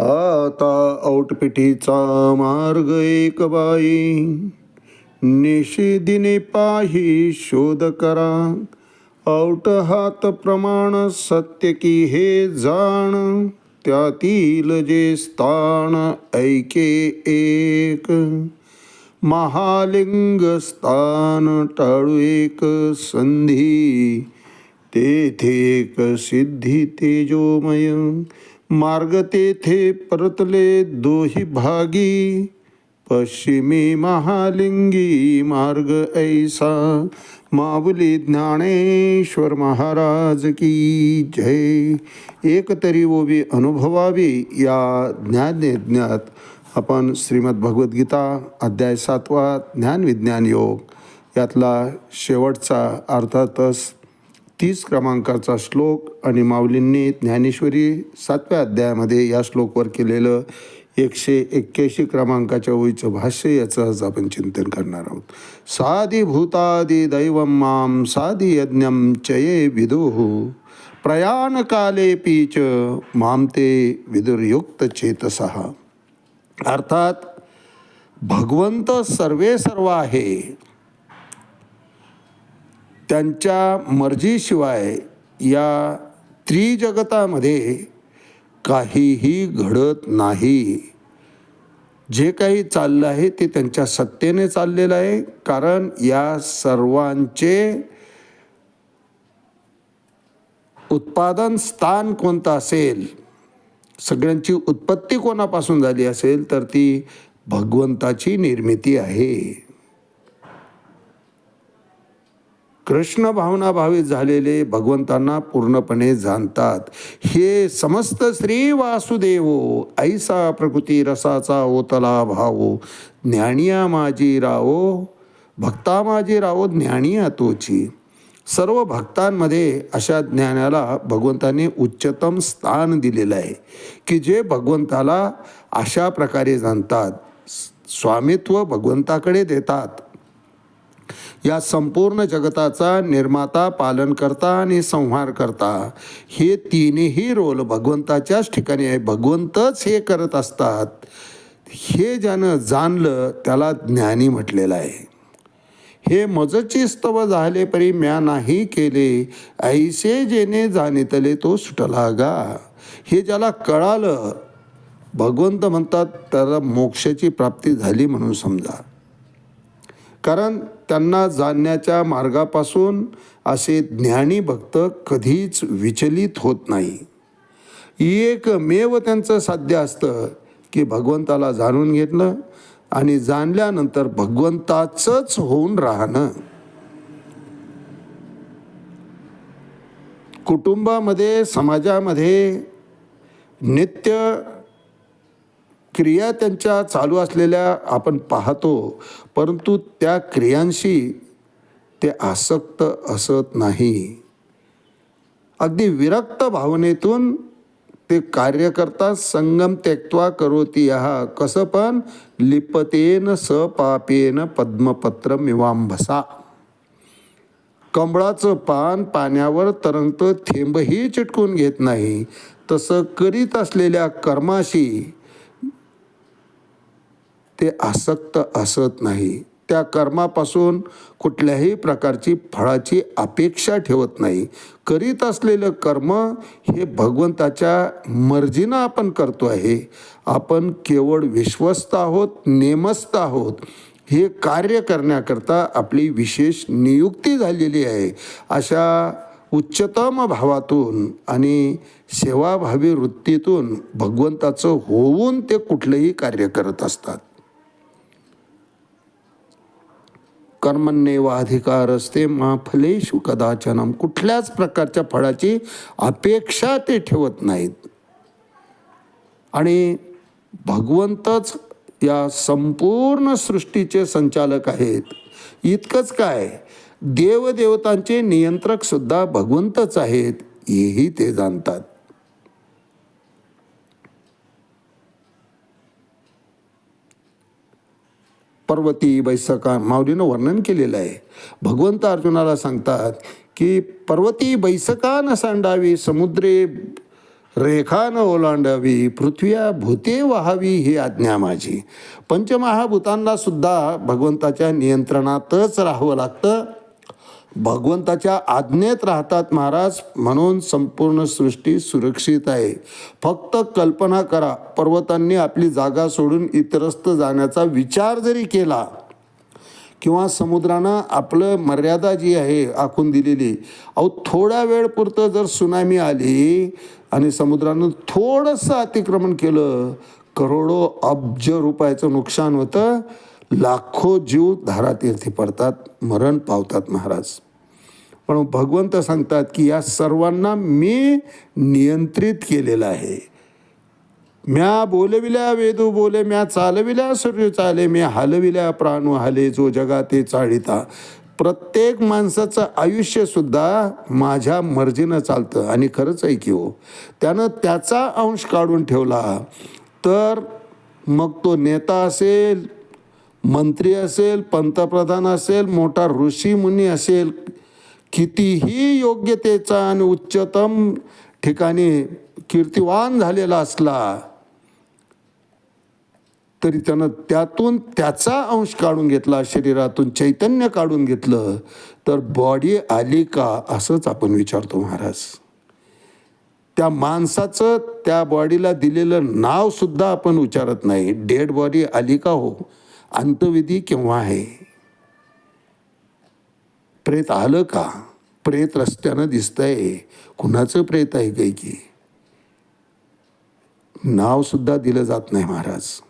आता औटपिटीचा मार्ग एक बाई. निषेदिने पाही शोध करा. औट हात प्रमाण सत्य की हे जाण. त्यातील जे स्थान ऐके एक. महालिंग स्थान टाळू एक संधी. तेथे एक सिद्धी तेजोमय. मार्ग तेथे परतले दोही भागी. पश्चिमी महालिंगी मार्ग ऐसा. माऊली ज्ञानेश्वर महाराज की जय. एक तरी ओवी अनुभवावी या ज्ञानयज्ञात आपण श्रीमद भगवद्गीता अध्याय सातवा ज्ञानविज्ञान योग. यातला शेवटचा अर्थातच तीस क्रमांकाचा श्लोक आणि माऊलींनी ज्ञानेश्वरी सातव्या अध्यायामध्ये या श्लोकवर केलेलं एकशे एक्क्याऐंशी क्रमांकाच्या ओळीचं भाष्य याचं आज आपण चिंतन करणार आहोत. साधी भूतादी दैवम माम साधी यज्ञम चये विदुः प्रयाणकाले च माम ते विदुर्युक्त चेतसः। अर्थात भगवंत सर्वे सर्व आहे त्यांच्या मर्जीशिवाय या त्रिजगतामध्ये काहीही घडत नाही. जे काही चाललं आहे ते त्यांच्या सत्तेने चाललेलं आहे. कारण या सर्वांचे उत्पादन स्थान कोणतं असेल सगळ्यांची उत्पत्ती कोणापासून झाली असेल तर ती भगवंताची निर्मिती आहे. कृष्ण भावनाभावी झालेले भगवंतांना पूर्णपणे जाणतात. हे समस्त श्री वासुदेवो ऐसा प्रकृती रसाचा ओतला भावो ज्ञानिया माझी रावो भक्ता माझी रावो ज्ञानिया तोची. सर्व भक्तांमध्ये अशा ज्ञानाला भगवंताने उच्चतम स्थान दिलेलं आहे. की जे भगवंताला अशा प्रकारे जाणतात स्वामित्व भगवंताकडे देतात. या संपूर्ण जगताचा निर्माता पालन करता आणि संहार करता हे तिन्ही रोल भगवंताच्याच ठिकाणी आहे. भगवंतच हे करत असतात. हे ज्यानं जाणलं त्याला ज्ञानी म्हटलेलं आहे. हे मजची स्तव झाले परी म्या नाही केले ऐसे जेने जाणीतले तो सुटला गा. हे ज्याला कळालं भगवंत म्हणतात त्याला मोक्षाची प्राप्ती झाली म्हणून समजा. कारण त्यांना जाणण्याच्या मार्गापासून असे ज्ञानी भक्त कधीच विचलित होत नाही. एकमेव त्यांचं साध्य असतं की भगवंताला जाणून घेतलं आणि जाणल्यानंतर भगवंताचंच होऊन राहणं. कुटुंबामध्ये समाजामध्ये नित्य क्रिया त्यांच्या चालू असलेल्या आपण पाहतो परंतु त्या क्रियांशी ते आसक्त असत नाही. अगदी विरक्त भावनेतून ते कार्य करतात संगम त्यक्त्वा करोती हा कसं पण लिपतेन सपापेन पद्मपत्र मिवांभसा कमळाचं पान पाण्यावर तरंगतं थेंबही चिटकून घेत नाही. तसं करीत असलेल्या कर्माशी ते आसक्त असत नाही. त्या कर्मापासून कुठल्याही प्रकारची फळाची अपेक्षा ठेवत नाही. करीत असलेलं कर्म हे भगवंताच्या मर्जीनं आपण करतो आहे. आपण केवळ विश्वस्त आहोत नेमस्त आहोत. हे कार्य करण्याकरता आपली विशेष नियुक्ती झालेली आहे. अशा उच्चतम भावातून आणि सेवाभावी वृत्तीतून भगवंताचं होऊन ते कुठलंही कार्य करत असतात. कर्मण्येव अधिकार असते माफलेशु कदाचनम कुठल्याच प्रकारच्या फळाची अपेक्षा ते ठेवत नाहीत. आणि भगवंतच या संपूर्ण सृष्टीचे संचालक आहेत. इतकंच काय देवदेवतांचे नियंत्रक सुद्धा भगवंतच आहेत हेही ते जाणतात. पर्वती बैसका माऊलीनं वर्णन केलेलं आहे. भगवंत अर्जुनाला सांगतात की पर्वती बैसका न सांडावी समुद्रे रेखा न ओलांडावी पृथ्व्या भूते व्हावी ही आज्ञा माझी. पंचमहाभूतांना सुद्धा भगवंताच्या नियंत्रणातच राहावं लागतं. भगवंताच्या आज्ञेत राहतात महाराज म्हणून संपूर्ण सृष्टी सुरक्षित आहे. फक्त कल्पना करा पर्वतांनी आपली जागा सोडून इतरस्त जाण्याचा विचार जरी केला किंवा समुद्रानं आपलं मर्यादा जी आहे आखून दिलेली अहो थोड्या वेळ पुरतं जर सुनामी आली आणि समुद्रानं थोडंसं अतिक्रमण केलं करोडो अब्ज रुपयाचं नुकसान होतं लाखो जीव धारातीर्थी पडतात मरण पावतात महाराज. पण भगवंत सांगतात की या सर्वांना मी नियंत्रित केलेलं आहे. म्या बोलविल्या वेदू बोले म्या चालविल्या सूर्य चाले मी हलविल्या प्राणू हाले जो जगाते चाळीता. प्रत्येक माणसाचं आयुष्यसुद्धा माझ्या मर्जीनं चालतं आणि खरंच आहे की हो. त्यानं त्याचा अंश काढून ठेवला तर मग तो नेता असेल मंत्री असेल पंतप्रधान असेल मोठा ऋषी मुनी असेल कितीही योग्यतेचा आणि उच्चतम ठिकाणी कीर्तिवान झालेला असला तरी त्यानं त्यातून त्याचा अंश काढून घेतला शरीरातून चैतन्य काढून घेतलं तर बॉडी आली का असंच आपण विचारतो महाराज. त्या माणसाचं त्या बॉडीला दिलेलं नावसुद्धा आपण विचारत नाही. डेड बॉडी आली का हो? अंतविधी केव्हा आहे? प्रेत आलं का? प्रेत रस्त्यानं दिसतंय. कुणाचं प्रेत आहे काही की? नाव सुद्धा दिलं जात नाही महाराज.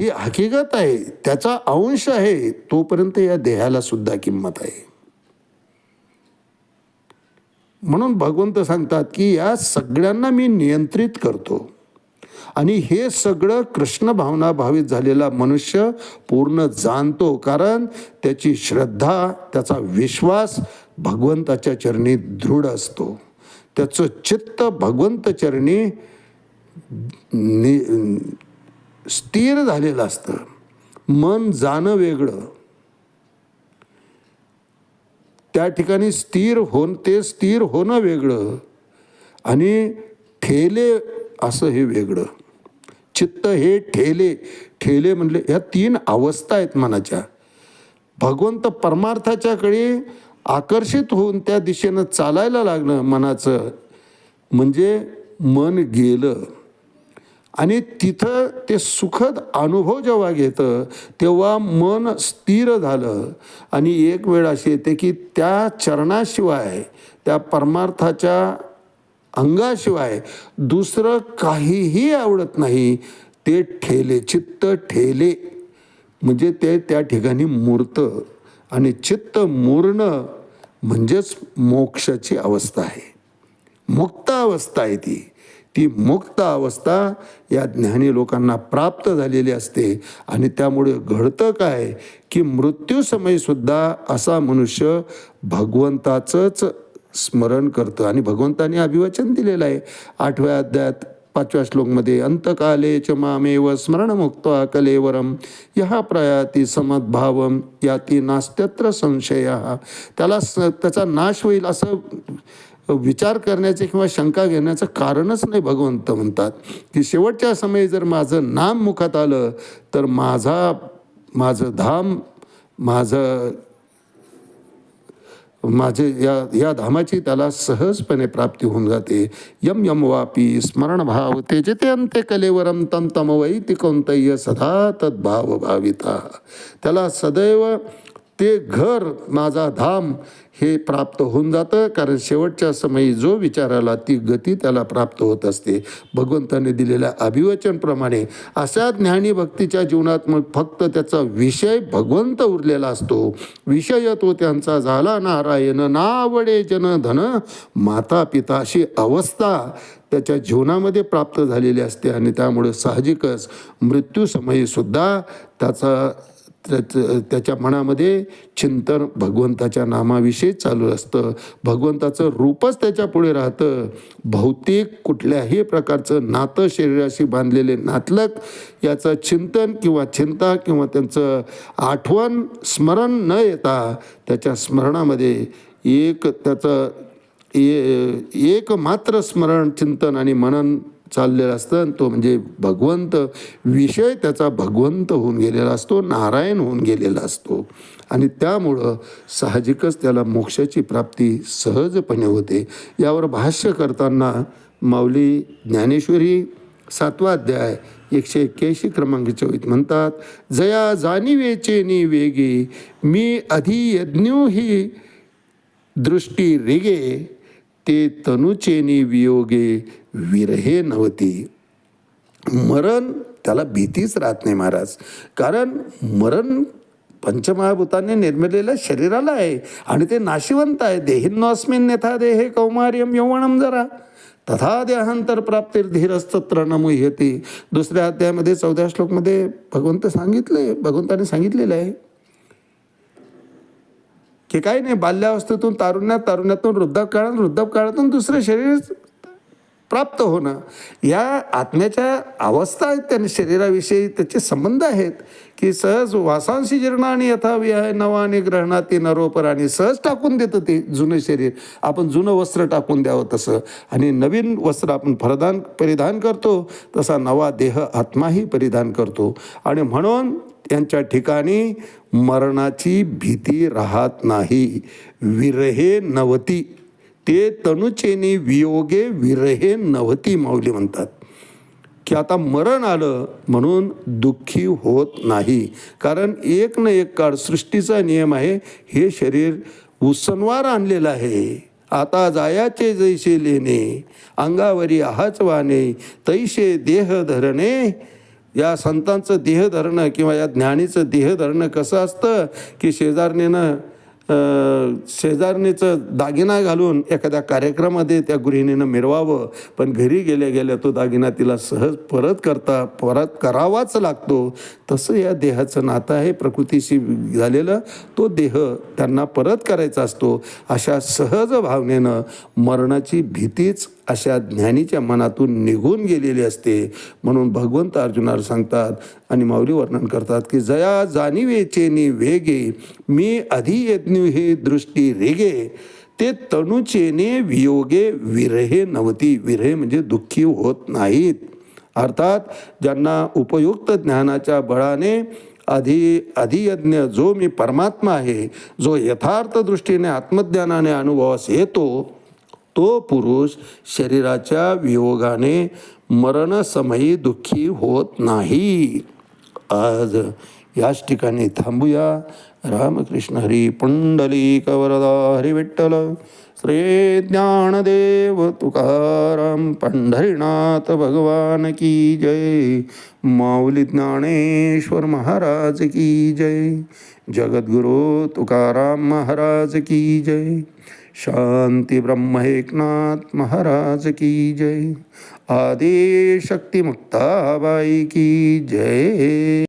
ही हकीकत आहे. त्याचा अंश आहे. तोपर्यंत या देहाला सुद्धा किंमत आहे. म्हणून भगवंत सांगतात की या सगळ्यांना मी नियंत्रित करतो. आणि हे सगळं कृष्ण भावना भावित झालेला मनुष्य पूर्ण जाणतो. कारण त्याची श्रद्धा त्याचा विश्वास भगवंताच्या चरणी दृढ असतो. त्याचं चित्त भगवंत चरणी नि स्थिर झालेलं असतं. मन जाणं वेगळं. त्या ठिकाणी स्थिर होण ते स्थिर होणं वेगळं. आणि ठेले असं हे वेगळं. चित्त हे ठेले ठेले म्हणले ह्या तीन अवस्था आहेत मनाच्या. भगवंत परमार्थाच्याकडे आकर्षित होऊन त्या दिशेनं चालायला लागलं मनाचं. म्हणजे मन गेलं. आणि तिथं ते सुखद अनुभव जेव्हा घेतं तेव्हा मन स्थिर झालं. आणि एक वेळ अशी येते की त्या चरणाशिवाय त्या परमार्थाच्या अंगाशिवाय दुसरं काहीही आवडत नाही ते ठेले चित्त ठेले. म्हणजे ते त्या ठिकाणी मूर्त आणि चित्त मुरणं म्हणजेच मोक्षाची अवस्था आहे. मुक्त अवस्था आहे ती. ती मुक्त अवस्था या ज्ञानी लोकांना प्राप्त झालेली असते आणि त्यामुळे घडतं काय की मृत्यूसमयीसुद्धा असा मनुष्य भगवंताचंच स्मरण करतं. आणि भगवंताने अभिवचन दिलेलं आहे. आठव्या अध्यायात पाचव्या श्लोकमध्ये अंतकाले च मामेव स्मरणमुक्त कलेवरम ह्या प्रयाती समद्भावम याती नास्त्यत्र संशय. त्याला स त्याचा नाश होईल असं विचार करण्याचे किंवा शंका घेण्याचं कारणच नाही भगवंत म्हणतात. की शेवटच्या समयी जर माझं नाम मुखात आलं तर माझा माझं धाम माझं माझे या या धामाची त्याला सहजपणे प्राप्ती होऊन जाते. यम यम वापी स्मरण भाव तेजते अंत्य कलेवरम तम तम वैति सदा तद्भाव भाविता. त्याला सदैव ते घर माझा धाम हे प्राप्त होऊन जातं. कारण शेवटच्या समयी जो विचाराला ती गती त्याला प्राप्त होत असते. भगवंताने दिलेल्या अभिवचनप्रमाणे अशा ज्ञानी भक्तीच्या जीवनात मग फक्त त्याचा विषय भगवंत उरलेला असतो. विषय तो त्यांचा झाला नारायण नावडे जन धन. माता पिता अशी अवस्था त्याच्या जीवनामध्ये प्राप्त झालेली असते आणि त्यामुळे साहजिकच मृत्यूसमयीसुद्धा त्याचा त्याचं त्याच्या मनामध्ये चिंतन भगवंताच्या नामाविषयी चालू असतं. भगवंताचं रूपच त्याच्या पुढे राहतं. भौतिक कुठल्याही प्रकारचं नातं शरीराशी बांधलेले नातलक याचं चिंतन किंवा चिंता किंवा त्यांचं आठवण स्मरण न येता त्याच्या स्मरणामध्ये एक त्याचं ए- एक मात्र स्मरण चिंतन आणि मनन चाललेलं असतं आणि तो म्हणजे भगवंत विषय त्याचा भगवंत होऊन गेलेला असतो नारायण होऊन गेलेला असतो. आणि त्यामुळं साहजिकच त्याला मोक्षाची प्राप्ती सहजपणे होते. यावर भाष्य करताना माऊली ज्ञानेश्वरी सातवा अध्याय एकशे एक्क्याऐंशी क्रमांकाच्या ओळीत म्हणतात जया जाणीवेचे नि वेगे मी अधि यज्ञो ही दृष्टी रेगे ते तनुचेनी वियोगे विरहे नव्हती. मरण त्याला भीतीच राहत नाही महाराज. कारण मरण पंचमहाभूतांनी निर्मिलेल्या शरीराला आहे आणि ते नाशिवंत आहे. देहिन्नोस्मिन यथा देहे कौमार्यम यौवनम जरा. तथा देहांतर प्राप्तीर धीरस्तत्र नमुह्यते दुसऱ्या अध्यायामध्ये चौथ्या श्लोकमध्ये भगवंत सांगितले भगवंताने सांगितलेलं आहे. की काही नाही बाल्यावस्थेतून तारुण्यात तारुण्यातून वृद्धापकाळात वृद्धापकाळातून दुसरं शरीर प्राप्त होणं. या आत्म्याच्या अवस्था आहेत त्या शरीराविषयी त्याचे संबंध आहेत की सहज वासांशी जीर्ण आणि यथावी आहे नवाने ग्रहणाती नरोपर आणि सहज टाकून देतं ते जुनं शरीर. आपण जुनं वस्त्र टाकून द्यावं तसं. आणि नवीन वस्त्र आपण फरदान परिधान करतो तसा नवा देह आत्माही परिधान करतो. आणि म्हणून त्यांच्या ठिकाणी मरणाची भीती राहत नाही. विरहे नवती. ते तनुचेनी वियोगे विरहे नवती माऊली म्हणतात. की आता मरण आलं म्हणून दुःखी होत नाही. कारण एक न एक काळ सृष्टीचा नियम आहे हे शरीर उसनवार आणलेलं आहे. आता जायाचे जैसे लेणे अंगावरी आहाच वाने तैसे देह धरणे या संतांचं देह धरणं किंवा या ज्ञानीचं देह धरणं कसं असतं की शेजारणीनं शेजारणीचं दागिना घालून एखाद्या कार्यक्रमामध्ये त्या गृहिणीनं मिरवावं पण घरी गेल्या गेल्या तो दागिना तिला सहज परत करता परत करावाच लागतो. तसं या देहाचं नातं आहे प्रकृतीशी झालेलं तो देह त्यांना परत करायचा असतो. अशा सहज भावनेनं मरणाची भीतीच अशा ज्ञानीच्या मनातून निघून गेलेली असते. म्हणून भगवंत अर्जुनाला सांगतात आणि माऊली वर्णन करतात की जया जाणीवेचे नि वेगे मी आधी यज्ञ हे दृष्टी रेगे. ते तणुचेने वियोगे विरहे नव्हती विरहे म्हणजे दुःखी होत नाहीत. अर्थात ज्यांना उपयुक्त ज्ञानाच्या बळाने अधि अधियज्ञ जो मी परमात्मा आहे जो यथार्थ दृष्टीने आत्मज्ञानाने अनुभवास येतो तो पुरुष शरीराच्या वियोगाने मरणसमयी दुःखी होत नाही. आज याच ठिकाणी थांबूया. रामकृष्ण हरी पुंडलिक वरदा हरी विठ्ठल श्री ज्ञानदेव तुकाराम पंढरीनाथ भगवान की जय. माऊली ज्ञानेश्वर महाराज की जय. जगद्गुरु तुकाराम महाराज की जय. शांती ब्रह्म एकनाथ महाराज की जय। आदि शक्ती मुक्ताबाई की जय।